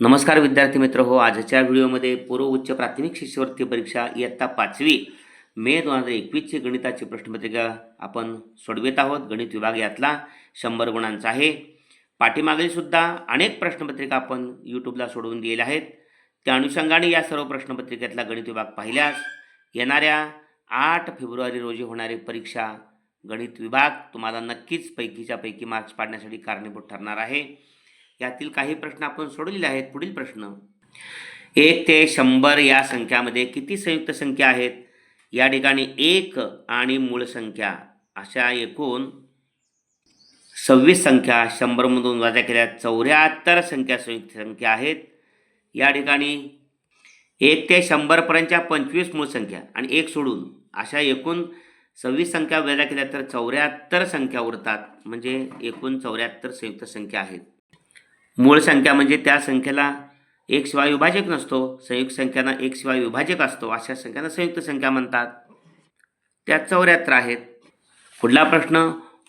नमस्कार विद्यार्थी मित्र हो आजच्या व्हिडिओमध्ये पूर्व उच्च प्राथमिक शिष्यवृत्ती परीक्षा इयत्ता पाचवी मे दोन हजार एकवीसची गणिताची प्रश्नपत्रिका आपण सोडवित आहोत. गणित विभाग यातला शंभर गुणांचा आहे. पाठीमागील सुद्धा अनेक प्रश्नपत्रिका आपण यूट्यूबला सोडवून दिलेल्या आहेत. त्या अनुषंगाने या सर्व प्रश्नपत्रिकेतला गणित विभाग पाहिल्यास येणाऱ्या आठ फेब्रुवारी रोजी होणारी परीक्षा गणित विभाग तुम्हाला नक्कीच पैकीच्या पैकी मार्क्स पाडण्यासाठी कारणीभूत ठरणार आहे. यातील काही प्रश्न आपण सोडवलेले आहेत. पुढील प्रश्न. एक ते शंभर या संख्यामध्ये किती संयुक्त संख्या आहेत? या ठिकाणी एक आणि मूळ संख्या. अशा एकूण सव्वीस संख्या शंभरमधून वजा केल्या. चौऱ्याहत्तर संख्या संयुक्त संख्या आहेत. या ठिकाणी एक ते शंभरपर्यंतच्या पंचवीस मूळ संख्या आणि एक सोडून अशा एकूण सव्वीस संख्या वजा केल्या तर चौऱ्याहत्तर संख्या उरतात. म्हणजे एकूण चौऱ्याहत्तर संयुक्त संख्या आहेत. मूळ संख्या म्हणजे त्या संख्येला एक शिवाय विभाजक नसतो संयुक्त संख्यांना एक शिवाय विभाजक असतो अशा संख्यांना संयुक्त संख्या म्हणतात. त्या चौऱ्याहत्तर आहेत. पुढला प्रश्न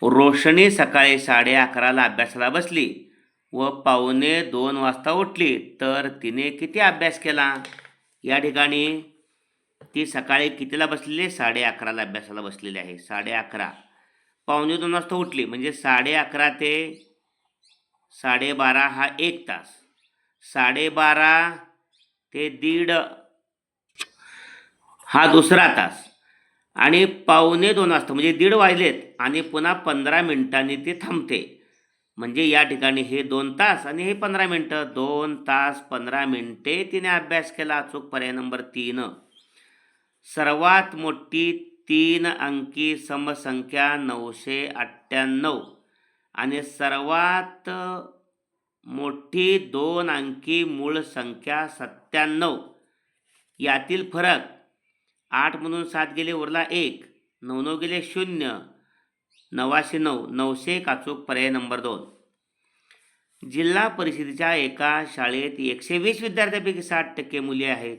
रोशनी सकाळी साडे अकराला अभ्यासाला बसली व पावणे दोन वाजता उठली तर तिने किती अभ्यास केला? या ठिकाणी ती सकाळी कितीला बसलेली? साडे अकराला अभ्यासाला बसलेली आहे. साडे अकरा. पावणे दोन वाजता उठली म्हणजे साडे अकरा ते साडेबारा हा एक तास. साडेबारा ते दीड हा दुसरा तास. आणि पावणे दोन वाजता म्हणजे दीड वाजलेत आणि पुन्हा पंधरा मिनिटांनी ते थांबते. म्हणजे या ठिकाणी हे दोन तास आणि हे पंधरा मिनटं. दोन तास पंधरा मिनटे तिने अभ्यास केला अचूक पर्याय नंबर तीन. सर्वात मोठी तीन अंकी समसंख्या नऊशे अठ्ठ्याण्णव. आणि सर्वात मोठी दोन अंकी मूळ संख्या सत्त्याण्णव. यातील फरक आठमधून सात गेले उरला एक नऊ नऊ गेले शून्य नवाशे नऊ नऊशे एक अचूक पर्याय नंबर दोन. जिल्हा परिषदेच्या एका शाळेत एकशे वीस विद्यार्थ्यांपैकी साठ टक्के मुले आहेत.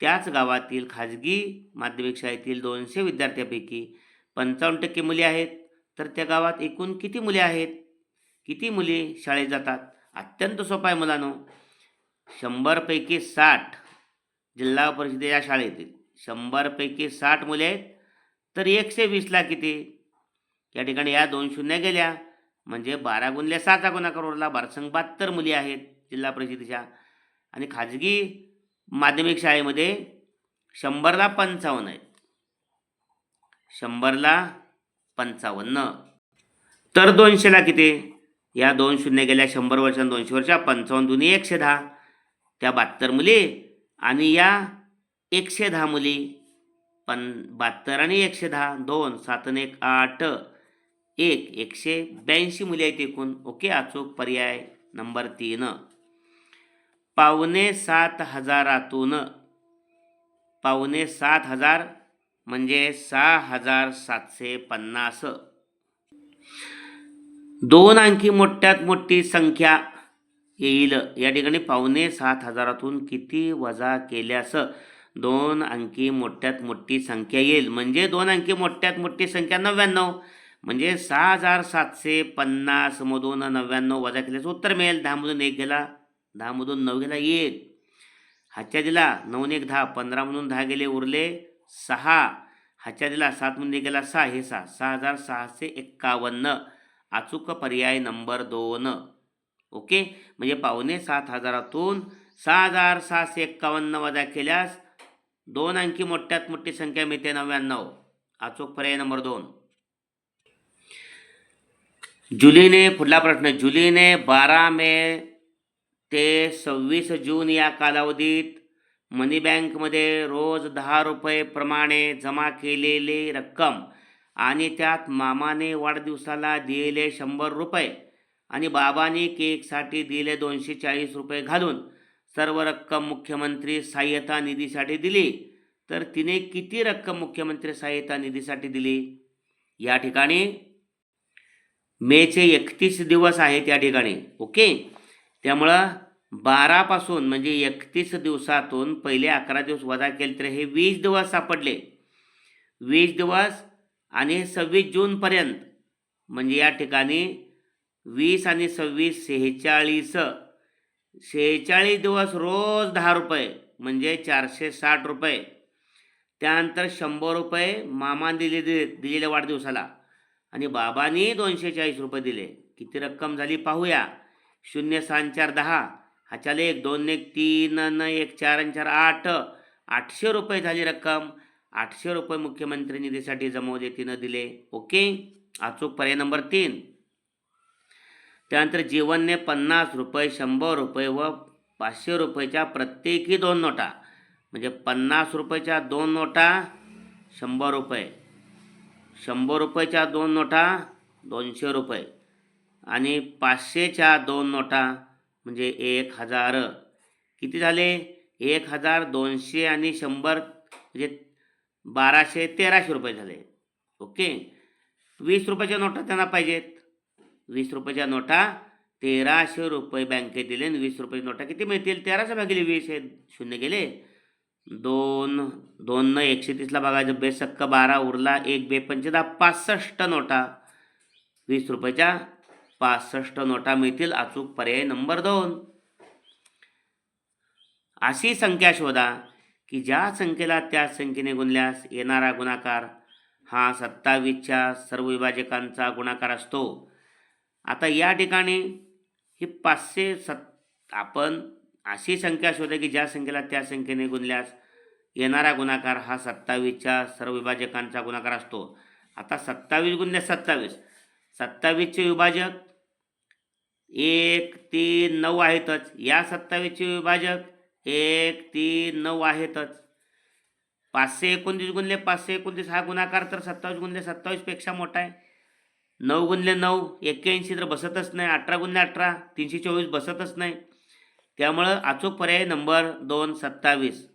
त्याच गावातील खाजगी माध्यमिक शाळेतील दोनशे विद्यार्थ्यांपैकी पंचावन्न टक्के मुले आहेत. तर त्या गावात एकूण किती मुले आहेत? किती मुली शाळेत जातात? अत्यंत सोपा आहे मुलांनो. शंभरपैकी साठ जिल्हा परिषदेच्या शाळेतील शंभरपैकी साठ मुले आहेत. तर एकशे वीसला किती? या ठिकाणी या दोन शून्य गेल्या. म्हणजे बारा गुणल्या सातचा गुणाकार उरला बारसंग बहात्तर मुली आहेत जिल्हा परिषदेच्या. आणि खाजगी माध्यमिक शाळेमध्ये शंभरला पंचावन्न आहेत. शंभरला पंचावन्न. तर दोनशेला किती? या दोन शून्य गेल्या शंभर वर्षां दोनशे वर्षा पंचावन्न दोन्ही एकशे दहा. त्या बहात्तर मुली आणि या एकशे दहा मुली पण बहात्तर आणि एकशे दहा दोन सात आणि एक आठ. एक एकशे ब्याऐंशी मुली आहेत एकूण. ओके अचूक पर्याय नंबर तीन. पावणे सात हजारातून पावणे सात हजार म्हणजे सहा हजार सातशे पन्नास. दोन अंकी मोठ्यात मोठी संख्या येईल. या ठिकाणी पावणे सात हजारातून किती वजा केल्यास दोन अंकी मोठ्यात मोठी संख्या येईल. म्हणजे दोन अंकी मोठ्यात मोठी संख्या नव्याण्णव. म्हणजे सहा हजार सातशे पन्नासमधून नव्याण्णव वजा केल्याचं उत्तर मिळेल. दहामधून एक गेला दहामधून नऊ गेला एक. हाच्या दिला नऊने एक दहा पंधरामधून दहा गेले उरले. सहा. हाच्या दिला सातमध्ये गेला सहा. हे सहा. सहा हजार सहाशे एक्कावन्न. अचूक पर्याय नंबर दोन. ओके? म्हणजे पावणे सात हजारातून सहा हजार सहाशे एक्कावन्न वजा केल्यास दोन अंकी मोठ्यात मोठी संख्या मिळते नव्याण्णव. अचूक पर्याय नंबर दोन. जुलीने पुढला प्रश्न. जुलीने बारा मे ते सव्वीस जून या कालावधीत मनी बँकमध्ये रोज दहा रुपये प्रमाणे जमा केलेली रक्कम आणि त्यात मामाने वाढदिवसाला दिलेले शंभर रुपये आणि बाबाने केकसाठी दिले दोनशे चाळीस रुपये घालून सर्व रक्कम मुख्यमंत्री सहाय्यता निधीसाठी दिली. तर तिने किती रक्कम मुख्यमंत्री सहाय्यता निधीसाठी दिली? या ठिकाणी मेचे एकतीस दिवस आहेत या ठिकाणी ओके? त्यामुळं बारापासून म्हणजे एकतीस दिवसातून पहिले अकरा दिवस वजा केले तर हे वीस दिवस सापडले. वीस दिवस आणि हे सव्वीस जूनपर्यंत म्हणजे या ठिकाणी वीस आणि सव्वीस सेहेचाळीस. शेहेचाळीस दिवस रोज दहा रुपये म्हणजे चारशे साठ रुपये. त्यानंतर शंभर रुपये मामा दिले दिले दिलेल्या वाढदिवसाला. आणि बाबांनी दोनशे चाळीस रुपये दिले. किती रक्कम झाली पाहूया. शून्य सहा चार दहा. ह्याच्याला एक दोन एक तीन न एक चार आणि चार आठ. आठशे रुपये झाली रक्कम. आठशे रुपये मुख्यमंत्री निधीसाठी जमवले तिनं दिले. ओके? अचूक पर्याय नंबर तीन. त्यानंतर जीवनने पन्नास रुपये शंभर रुपये व पाचशे रुपयेच्या प्रत्येकी दोन नोटा. म्हणजे पन्नास रुपयाच्या दोन नोटा शंभर रुपये. शंभर रुपयाच्या दोन नोटा दोनशे रुपये. आणि पाचशेच्या दोन नोटा म्हणजे एक हजार. किती झाले? एक हजार दोनशे आणि शंभर म्हणजे बाराशे तेराशे रुपये झाले. ओके? वीस रुपयाच्या नोटा त्यांना पाहिजेत. वीस रुपयाच्या नोटा तेराशे रुपये बँकेत दिले आणि वीस रुपयाच्या नोटा किती मिळतील? तेराशे भागिले वीस हे शून्य गेले. दोन दोन एकशे तीसला बघायचं. बेसक्क बारा उरला एक बेपंच दहा पासष्ट नोटा. वीस रुपयाच्या पासष्ट नोटा मिळतील. अचूक पर्याय नंबर दोन. अशी संख्या शोधा की ज्या संख्येला त्या संख्येने गुणल्यास येणारा गुणाकार हा सत्तावीसच्या सर्व विभाजकांचा गुणाकार असतो. आता या ठिकाणी ही पाचशे सत् आपण अशी संख्या शोधा की ज्या संख्येला त्या संख्येने गुणल्यास येणारा गुणाकार हा सत्तावीसच्या सर्व विभाजकांचा गुणाकार असतो. आता सत्तावीस गुणल्यास सत्तावीस. सत्तावीसचे विभाजक एक तीन नऊ आहेतच. या सत्तावीसचे विभाजक एक तीन नऊ आहेतच. पाचशे एकोणतीस गुणले पाचशे एकोणतीस हा गुणाकार तर सत्तावीस गुणले सत्तावीसपेक्षा मोठा आहे. नऊ गुणले नऊ एक्क्याऐंशी तर बसतच नाही. अठरा गुणले अठरा तीनशे चोवीस बसतच नाही. त्यामुळं अचूक पर्याय नंबर दोन सत्तावीस.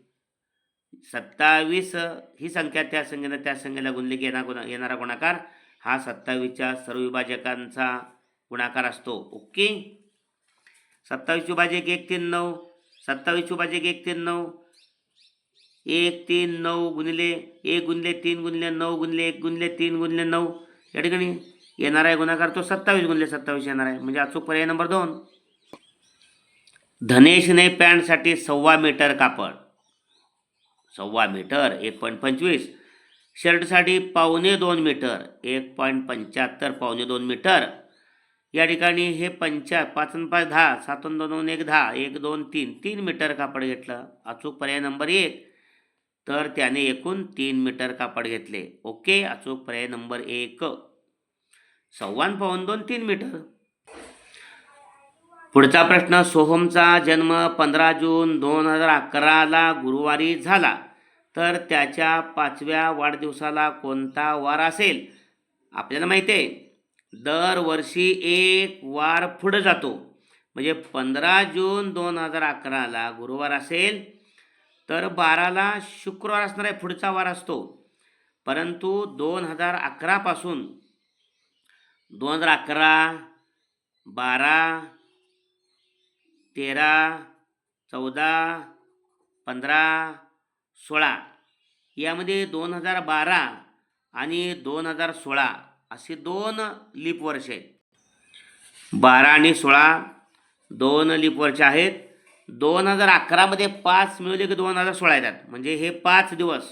सत्तावीस ही संख्या त्या संख्येनं त्या संख्येला गुणले की येणार गुणा येणारा गुणाकार हा सत्तावीसच्या सर्व विभाजकांचा गुणाकार असतो. ओके? सत्तावीस विभाजक एक तीन नऊ. सत्तावीस विभाजक एक तीन नऊ. एक तीन नऊ गुणिले एक गुणले तीन गुणले नऊ गुणले एक गुणले तीन गुणले नऊ. या ठिकाणी येणार आहे गुणाकार तो सत्तावीस गुणले सत्तावीस येणार आहे. म्हणजे अचूक पर्याय नंबर दोन. धनेशने पॅन्टसाठी सव्वा मीटर कापड. सव्वा मीटर एक पॉईंट पंचवीस. शर्टसाठी पावणे दोन मीटर एक पॉईंट पंच्याहत्तर पावणे दोन मीटर. या ठिकाणी हे पंचा पाच आणि पाच दहा सातून दोन दोन एक दहा एक दोन तीन तीन मीटर कापड घेतलं. अचूक पर्याय नंबर एक. तर त्याने एकूण तीन मीटर कापड घेतले. ओके अचूक पर्याय नंबर एक. सव्वान पाहून दोन तीन मीटर. पुढचा प्रश्न सोहमचा जन्म पंधरा जून दोन हजार अकराला गुरुवारी झाला. तर त्याच्या पाचव्या वाढदिवसाला कोणता वार असेल? आपल्याला माहिती आहे. दरवर्षी एक वार पुढं जातो. म्हणजे पंधरा जून दोन हजार अकराला गुरुवार असेल तर बाराला शुक्रवार असणार आहे पुढचा वार असतो. परंतु दोन हजार अकरापासून दोन हजार अकरा बारा तेरा चौदा पंधरा सोळा यामध्ये दोन हजार बारा आणि दोन हजार सोळा असे दोन लीप वर्ष आहेत. बारा आणि सोळा दोन लीप वर्ष आहेत. दोन हजार अकरामध्ये पाच मिळवले की दोन हजार सोळा येतात. म्हणजे हे पाच दिवस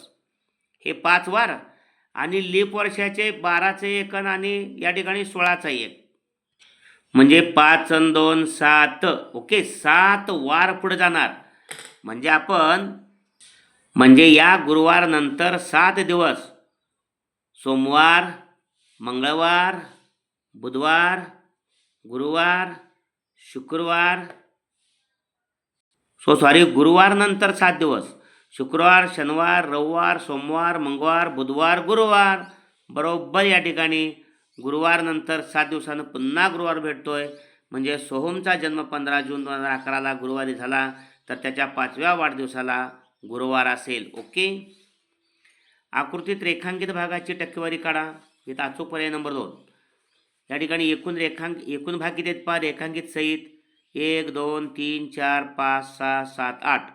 हे पाच वार आणि लीप वर्षाचे बाराचे एक आणि या ठिकाणी सोळाचा एक. म्हणजे पाच अन दोन सात. ओके सात वार पुढे जाणार. म्हणजे आपण म्हणजे या गुरुवारनंतर सात दिवस सोमवार मंगळवार बुधवार गुरुवार शुक्रवार. सो सॉरी गुरुवार नंतर सात दिवस. शुक्रवार शनिवार रविवार सोमवार मंगळवार बुधवार गुरुवार. बरोबर या ठिकाणी गुरुवार नंतर सात दिवसानं पुन्हा गुरुवार भेटतोय. म्हणजे सोहमचा जन्म पंधरा जून दोन हजार अकराला गुरुवारी झाला तर त्याच्या पाचव्या वाढदिवसाला गुरुवार असेल. ओके आकृतीत रेखांकित भागाची टक्केवारी काढा. इथं अचूक पर्याय नंबर दोन. या ठिकाणी एकूण रेखांक एकूण भाग किती आहेत पहा? रेखांकित सहित एक दोन तीन चार पाच सहा सात आठ.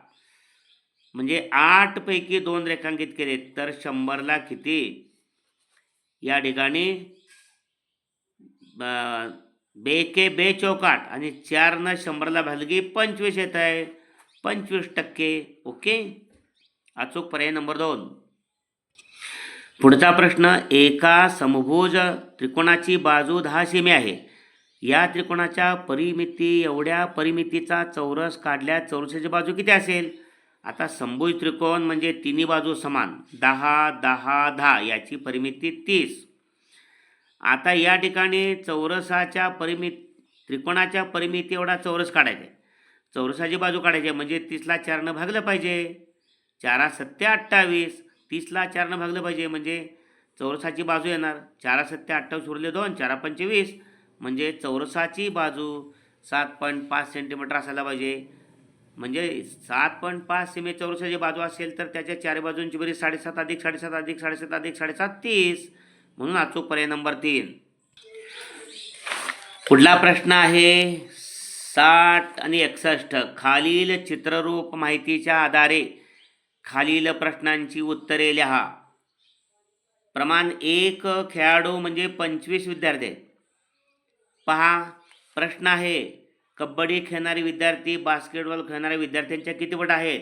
म्हणजे आठपैकी दोन रेखांकित केलेत तर शंभरला किती? या ठिकाणी बेके बे के बे चौकाट आणि चारनं शंभरला भालगी पंचवीस येत आहे. पंचवीस टक्के ओके? अचूक पर्याय नंबर दोन. पुढचा प्रश्न एका समभुज त्रिकोणाची बाजू दहा सेमी आहे. या त्रिकोणाच्या परिमिती एवढ्या परिमितीचा चौरस काढल्यास चौरसाची बाजू किती असेल? आता समभुज त्रिकोण म्हणजे तिन्ही बाजू समान. दहा दहा दहा याची परिमिती तीस. आता या ठिकाणी चौरसाच्या परिमित त्रिकोणाच्या परिमिती एवढा चौरस काढायचा आहे. चौरसाची बाजू काढायची आहे म्हणजे तीसला चारनं भागलं पाहिजे. चारा सत्ते अठ्ठावीस. तीसला चारनं भागलं पाहिजे म्हणजे चौरसाची बाजू येणार. चारा सत्ते अठ्ठावीस उरले दोन चारा पंचवीस. म्हणजे चौरसाची बाजू सात पॉईंट पाच सेंटीमीटर असायला पाहिजे. म्हणजे सात पॉईंट पाच सेमी चौरसाची बाजू असेल तर त्याच्या चार बाजूंची बरी साडेसात अधिक साडेसात अधिक साडेसात अधिक साडेसात तीस. म्हणून अचूक पर्याय नंबर तीन. पुढला प्रश्न आहे साठ आणि एकसष्ट. खालील चित्ररूप माहितीच्या आधारे खालील प्रश्नांची उत्तरे लिहा. प्रमाण एक खेळाडू म्हणजे पंचवीस विद्यार्थी आहेत. पहा प्रश्न आहे कबड्डी खेळणारे विद्यार्थी बास्केटबॉल खेळणाऱ्या विद्यार्थ्यांच्या किती पट आहेत?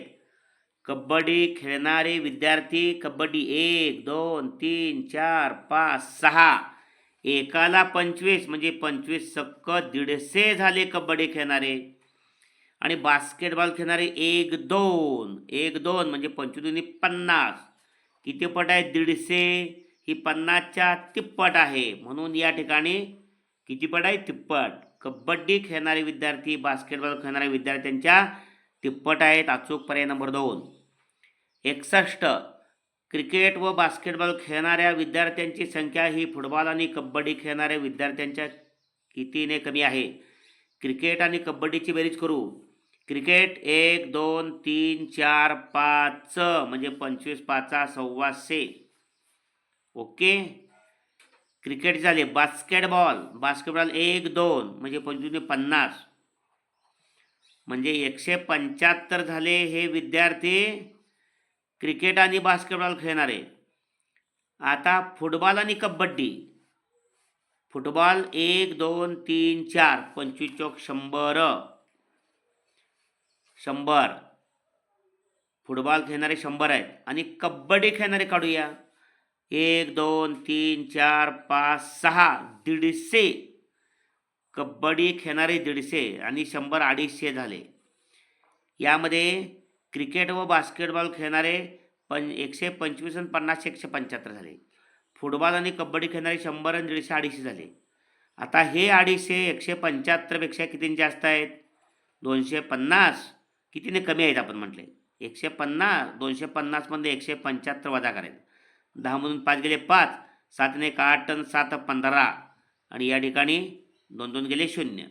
कबड्डी खेळणारे विद्यार्थी कबड्डी एक दोन तीन चार पाच सहा. एकाला पंचवीस म्हणजे पंचवीस सक्क दीडशे झाले कबड्डी खेळणारे. आणि बास्केटबॉल खेळणारे एक दोन एक दोन म्हणजे पंचवीस पन्नास. किती पट आहे दीडशे. ही पन्नासच्या तिप्पट आहे. म्हणून या ठिकाणी किती पट आहे तिप्पट. कबड्डी खेळणारे विद्यार्थी बास्केटबॉल खेळणाऱ्या विद्यार्थ्यांच्या तिप्पट आहेत. अचूक पर्याय नंबर दोन. एकसष्ट. क्रिकेट व बास्केटबॉल खेळणाऱ्या विद्यार्थ्यांची संख्या ही फुटबॉल आणि कबड्डी खेळणाऱ्या विद्यार्थ्यांच्या कितीने कमी आहे? क्रिकेट आणि कबड्डीची बेरीज करू. क्रिकेट एक दोन तीन चार पाच म्हणजे पंचवीस पाचा सव्वाशे ओके? क्रिकेट झाले बास्केटबॉल. बास्केटबॉल एक दोन म्हणजे पंचवीस पन्नास. म्हणजे एकशे पंच्याहत्तर झाले हे विद्यार्थी क्रिकेट आणि बास्केटबॉल खेळणारे. आता फुटबॉल आणि कबड्डी. फुटबॉल एक दोन तीन चार पंचवीस चौक शंभर. शंभर. फुटबॉल खेळणारे शंभर आहेत. आणि कबड्डी खेळणारे काढूया. एक दोन तीन चार पाच सहा दीडशे. कबड्डी खेळणारे दीडशे आणि शंभर अडीचशे झाले. यामध्ये क्रिकेट व बास्केटबॉल खेळणारे पं एकशे पंचवीस आणि पन्नास एकशे पंच्याहत्तर झाले. फुटबॉल आणि कबड्डी खेळणारे शंभर आणि दीडशे अडीचशे झाले. आता हे अडीचशे एकशे पंच्याहत्तरपेक्षा किती जास्त आहेत? दोनशे पन्नास. कितीने कमी आहेत आपण म्हटले? एकशे पन्नास दोनशे पन्नासमध्ये एकशे पंच्याहत्तर वजा करायचं दहामधून पाच गेले पाच सातने एक आठ टन सात पंधरा. आणि या ठिकाणी दोन दोन गेले शून्य.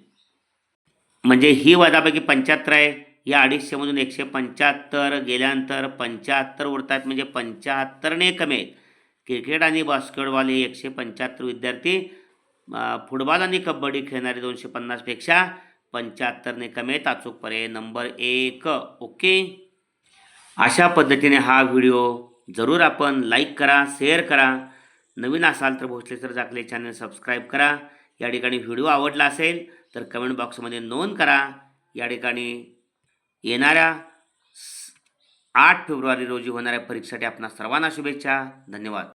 म्हणजे ही वजापैकी पंच्याहत्तर आहे. या अडीचशेमधून एकशे पंच्याहत्तर गेल्यानंतर पंच्याहत्तर उरतात म्हणजे पंच्याहत्तरने कमी आहेत. क्रिकेट आणि बास्केटबॉल हे एकशे पंच्याहत्तर विद्यार्थी फुटबॉल आणि कबड्डी खेळणारे दोनशे पन्नासपेक्षा पंच्याहत्तरने कमेत अचूक पर्याय नंबर एक. ओके? अशा पद्धतीने हा व्हिडिओ जरूर आपण लाईक करा शेअर करा. नवीन असाल तर भोसले सर जाकले चॅनल सबस्क्राईब करा. या ठिकाणी व्हिडिओ आवडला असेल तर कमेंट बॉक्समध्ये नोंद करा. या ठिकाणी येणाऱ्या आठ फेब्रुवारी रोजी होणाऱ्या परीक्षेसाठी आपणा सर्वांना शुभेच्छा. धन्यवाद.